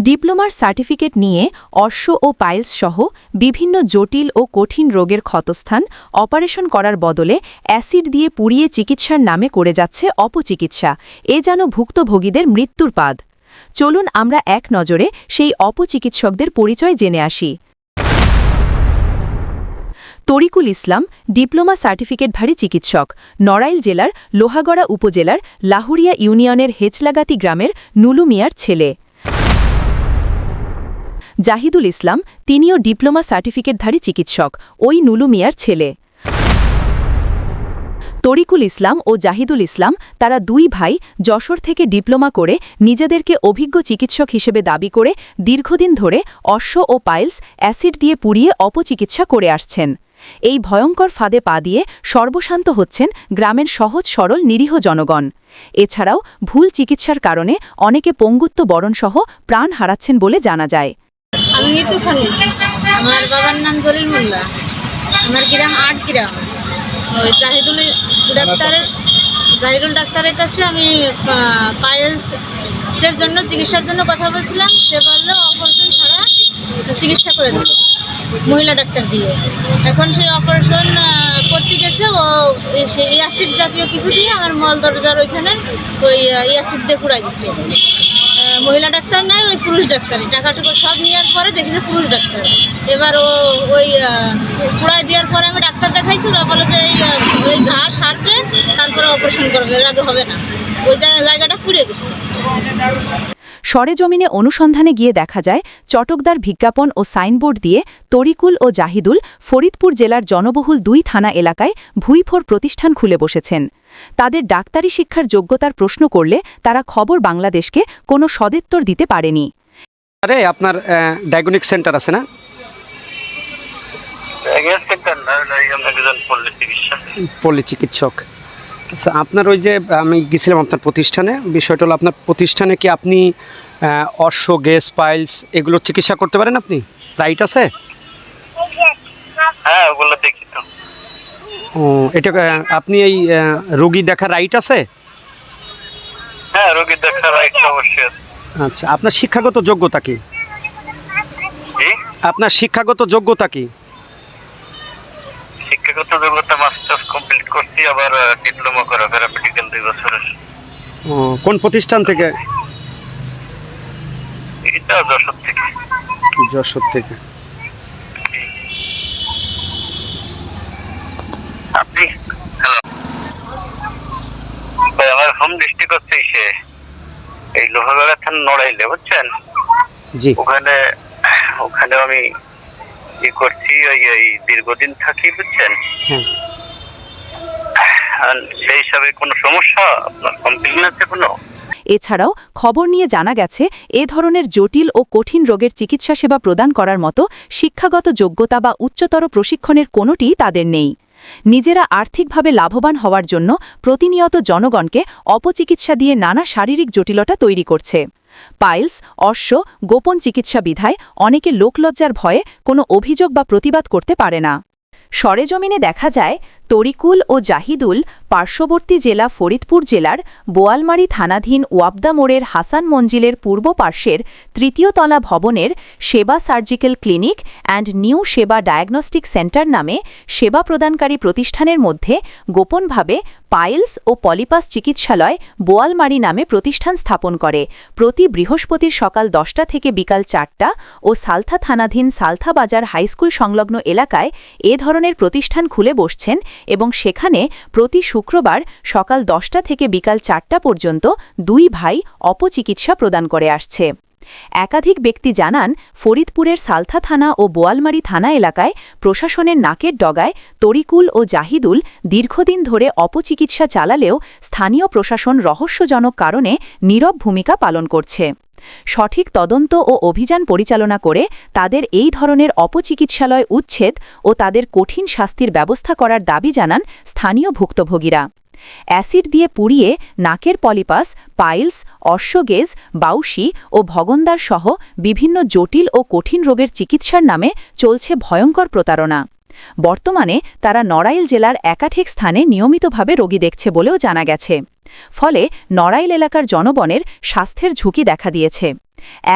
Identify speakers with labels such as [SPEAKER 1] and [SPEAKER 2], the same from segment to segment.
[SPEAKER 1] ডিপ্লোমার certificate নিয়ে অশ্ব ও piles সহ বিভিন্ন জটিল ও কঠিন রোগের ক্ষতস্থান অপারেশন করার বদলে অ্যাসিড দিয়ে পুড়িয়ে চিকিৎসার নামে করে যাচ্ছে অপচিকিৎসা। এ যেন ভুক্তভোগীদের মৃত্যুর পাদ। চলুন আমরা এক নজরে সেই অপচিকিৎসকদের পরিচয় জেনে আসি। তরিকুল ইসলাম, ডিপ্লোমা সার্টিফিকেটধারী চিকিৎসক, নড়াইল জেলার লোহাগড়া উপজেলার লাহুরিয়া ইউনিয়নের হেচলাগাতি গ্রামের নুলু মিয়ার ছেলে। জাহিদুল ইসলাম তিনিও ডিপ্লোমা সার্টিফিকেটধারী চিকিৎসক, ওই নুলু মিয়ার ছেলে। তরিকুল ইসলাম ও জাহিদুল ইসলাম তারা দুই ভাই যশোর থেকে ডিপ্লোমা করে নিজেদেরকে অভিজ্ঞ চিকিৎসক হিসেবে দাবি করে দীর্ঘদিন ধরে অশ্ব ও পাইলস অ্যাসিড দিয়ে পুড়িয়ে অপচিকিৎসা করে আসছেন। এই ভয়ঙ্কর ফাঁদে পা দিয়ে সর্বশান্ত হচ্ছেন গ্রামের সহজ সরল নিরীহ জনগণ। এছাড়াও ভুল চিকিৎসার কারণে অনেকে পঙ্গুত্ব বরণসহ প্রাণ হারাচ্ছেন বলে জানা যায়।
[SPEAKER 2] আমি মিতু খানু আমার বাবার নাম জলিল মোল্লা আমার গ্রাম আট গ্রাম। ওই জাহিদুল ডাক্তারের জাহিদুল ডাক্তারের কাছে আমি পায়েলসের জন্য চিকিৎসার জন্য কথা বলছিলাম। সে বলল অপারেশন ছাড়া চিকিৎসা করে দেবো। মহিলা ডাক্তার দিয়ে। এখন সেই অপারেশন করতে গেছে। ও সেই অ্যাসিড জাতীয় কিছু দিয়ে আমার মল দরজার ওইখানে ওই অ্যাসিড দিয়ে পুরাই আহ, মহিলা ডাক্তার নাই, ওই পুরুষ ডাক্তারই। টাকাটুকু সব নেওয়ার পরে দেখেছে পুরুষ ডাক্তার। এবার ও ওই কুড়ায় দেওয়ার পরে আমি ডাক্তার দেখাইছি ওরা বলে যে ওই ঘা সারবে তারপরে অপারেশন করবে, এর আগে হবে না। ওই জায়গাটা পুড়ে গেছে।
[SPEAKER 1] সরেজমিনে অনুসন্ধানে গিয়ে দেখা যায় চটকদার বিজ্ঞাপন ও সাইনবোর্ড দিয়ে তরিকুল ও জাহিদুল ফরিদপুর জেলার জনবহুল দুই থানা এলাকায় ভুইফোর প্রতিষ্ঠান খুলে বসেছেন। তাদের ডাক্তারি শিক্ষার যোগ্যতার প্রশ্ন করলে তারা খবর বাংলাদেশকে কোনো সদেত্তর দিতে পারেনি।
[SPEAKER 3] আরে আপনার ডায়াগনিক সেন্টার আছে না?
[SPEAKER 4] পল্লী
[SPEAKER 3] চিকিৎসক। আচ্ছা আপনার ওই যে আমি গেছিলাম আপনার প্রতিষ্ঠানে। বিষয়টা হলো আপনার প্রতিষ্ঠানে কি আপনি অশ্ব গ্যাস পাইলস এগুলোর চিকিৎসা করতে পারেন আপনি? রাইট আছে?
[SPEAKER 4] হ্যাঁ ওগুলো দেখি তো।
[SPEAKER 3] ও এটা আপনি এই রোগী দেখার রাইট আছে?
[SPEAKER 4] হ্যাঁ রোগী দেখার রাইট অবশ্যই
[SPEAKER 3] আচ্ছা আপনার শিক্ষাগত যোগ্যতা কি? আপনার শিক্ষাগত যোগ্যতা কি?
[SPEAKER 4] শিক্ষাগত যোগ্যতা মাস্টার্স কমপ্লিট করছি আবার ডিপ্লোমা করা প্যারামেডিক্যাল দুই বছরের।
[SPEAKER 3] কোন প্রতিষ্ঠান থেকে?
[SPEAKER 4] এটা যশোর থেকে।
[SPEAKER 3] যশোর থেকে।
[SPEAKER 4] আপনি? হ্যালো আমার হোম ডিস্ট্রিক্ট হচ্ছে সে এই লোহাগড়া থান নড়াইলে বুঝছেন?
[SPEAKER 3] জি।
[SPEAKER 4] ওখানে ওখানে আমি ই করছি ওই ওই দীর্ঘদিন থাকি বুঝছেন?
[SPEAKER 3] হ্যাঁ
[SPEAKER 4] সেই হিসাবে কোনো সমস্যা? আপনার কমপ্লেন আছে কোনো?
[SPEAKER 1] এছাড়াও খবর নিয়ে জানা গেছে এ ধরনের জটিল ও কঠিন রোগের চিকিৎসা সেবা প্রদান করার মতো শিক্ষাগত যোগ্যতা বা উচ্চতর প্রশিক্ষণের কোনোটিই তাদের নেই। নিজেরা আর্থিকভাবে লাভবান হওয়ার জন্য প্রতিনিয়ত জনগণকে অপচিকিৎসা দিয়ে নানা শারীরিক জটিলতা তৈরি করছে। পাইলস, অশ্ব, গোপন চিকিৎসা বিধায় অনেকে লোকলজ্জার ভয়ে কোনো অভিযোগ বা প্রতিবাদ করতে পারে না। সরেজমিনে দেখা যায় তরিকুল ও জাহিদুল পার্শ্ববর্তী জেলা ফরিদপুর জেলার বোয়ালমারি থানাধীন ওয়াবদা মোড়ের হাসান মঞ্জিলের পূর্ব পার্শ্বের তৃতীয় তলা ভবনের Seba surgical clinic and new Seba diagnostic centre নামে সেবা প্রদানকারী প্রতিষ্ঠানের মধ্যে গোপনভাবে পাইলস ও পলিপাস চিকিৎসালয় বোয়ালমারি নামে প্রতিষ্ঠান স্থাপন করে। প্রতি বৃহস্পতির সকাল দশটা থেকে বিকাল চারটা ও সালথা থানাধীন সালথা বাজার হাইস্কুল সংলগ্ন এলাকায় এ ধরনের প্রতিষ্ঠান খুলে বসছেন এবং সেখানে প্রতি শুক্রবার সকাল দশটা থেকে বিকাল চারটা পর্যন্ত দুই ভাই অপচিকিৎসা প্রদান করে আসছে। একাধিক ব্যক্তি জানান, ফরিদপুরের সালথা থানা ও বোয়ালমারি থানা এলাকায় প্রশাসনের নাকের ডগায় তরিকুল ও জাহিদুল দীর্ঘদিন ধরে অপচিকিৎসা চালালেও স্থানীয় প্রশাসন রহস্যজনক কারণে নীরব ভূমিকা পালন করছে। সঠিক তদন্ত ও অভিযান পরিচালনা করে তাদের এই ধরনের অপচিকিৎসালয় উচ্ছেদ ও তাদের কঠিন শাস্তির ব্যবস্থা করার দাবি জানান স্থানীয় ভুক্তভোগীরা। অ্যাসিড দিয়ে পুড়িয়ে নাকের পলিপাস, পাইলস, অশ্বগেজ বাউসি ও ভগন্দার সহ বিভিন্ন জটিল ও কঠিন রোগের চিকিৎসার নামে চলছে ভয়ঙ্কর প্রতারণা। বর্তমানে তারা নড়াইল জেলার একাধিক স্থানে নিয়মিতভাবে রোগী দেখছে বলেও জানা গেছে। ফলে নড়াইল এলাকার জনগণের স্বাস্থ্যের ঝুঁকি দেখা দিয়েছে।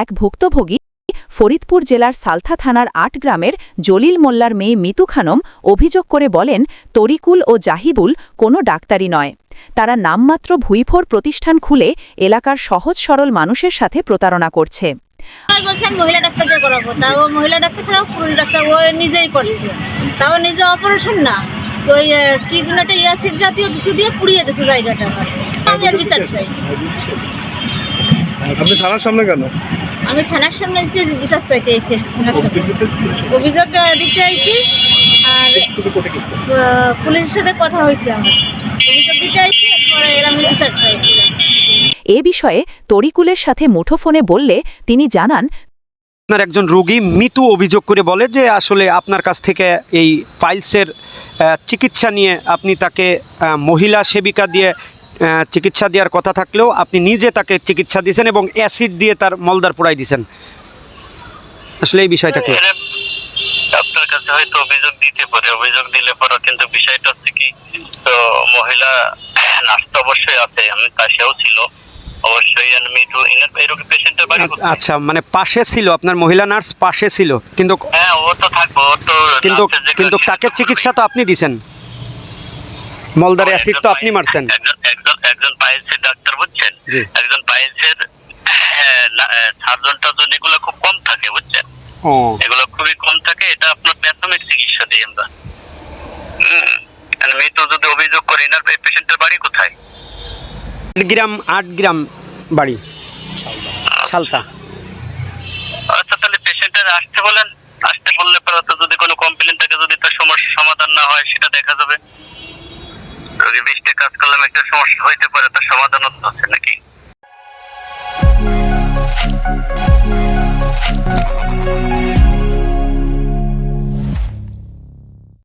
[SPEAKER 1] এক ভুক্তভোগী ফরিদপুর জেলার সালথা থানার আট গ্রামের জলিল মোল্লার মেয়ে মিতু খানম অভিযোগ করে বলেন, তরিকুল ও জাহিবুল কোনো ডাক্তারি নয়। তারা নামমাত্র ভুইফোর প্রতিষ্ঠান খুলে এলাকার সহজ সরল মানুষের সাথে প্রতারণা করছে।
[SPEAKER 2] মহিলা ডাক্তার ছাড়াও ডাক্তার, ও নিজেই করছে। তাও নিজে অপারেশন না। তো ওই কি যেন একটা ইয়াসিড জাতীয় কিছু দিয়ে পুড়িয়ে দিয়েছে জায়গাটা। আমি আর বিচার চাই।
[SPEAKER 5] আপনি থানার সামনে কেন?
[SPEAKER 2] আমি থানার সামনে এসে বিচার চাইতে এসেছি থানার সামনে। অভিযোগ দিতে আইছি আর পুলিশের সাথে কথা হয়েছে আমার। অভিযোগ দিতে আইছি এরপরে এর আমি বিচার চাই।
[SPEAKER 1] এ বিষয়ে তরিকুলের সাথে মুঠোফোনে বললে তিনি জানান
[SPEAKER 3] আপনার একজন রোগী মৃত্যু অভিযোগ করে বলে যে আসলে আপনার কাছ থেকে এই ফাইলসের চিকিৎসা নিয়ে আপনি তাকে মহিলা সেবিকা দিয়ে চিকিৎসা দেওয়ার কথা থাকলেও আপনি নিজে তাকে চিকিৎসা দিয়েছেন এবং অ্যাসিড দিয়ে তার মলদার পোড়াই দিয়েছেন। আসলে এই
[SPEAKER 4] আপনার কাছে হয়তো অভিযোগ দিতে পারে। অভিযোগ দিলে পরে কিন্তু বিষয়টা হচ্ছে কি, তো মহিলা অবশ্যই আছে, আমি ছিল। অবশ্যই মিঠু এরকম?
[SPEAKER 3] আচ্ছা মানে পাশে ছিল আপনার মহিলা নার্স পাশে ছিল কিন্তু
[SPEAKER 4] হ্যাঁ ও তো থাকব ও তো
[SPEAKER 3] কিন্তু কিন্তু তাকে চিকিৎসা তো আপনি দিছেন। মলদার অ্যাসিড তো আপনি মারছেন।
[SPEAKER 4] একজন একজন একজন পাইলসের ডাক্তার বুঝছেন? একজন পাইলসের সার্জন টার্জন এগুলো খুব কম থাকে বুঝছেন? এগুলো খুবই কম থাকে এটা আপনার প্রাথমিক চিকিৎসা দিই আমরা। হুম আর মৃত্যু যদি অভিযোগ করে এনার পেশেন্টের বাড়ি কোথায়?
[SPEAKER 3] আট গ্রাম আট গ্রাম বাড়ি। সালতা
[SPEAKER 4] আচ্ছা তাহলে পেশেন্টের আসতে বলেন আসতে বললে পরে তো যদি কোনো কমপ্লেন থাকে যদি তার সমস্যা সমাধান না হয় সেটা দেখা যাবে যদি বৃষ্টি কাজ করলাম একটা সমস্যা হইতে পারে তার সমাধান আছে নাকি Thank.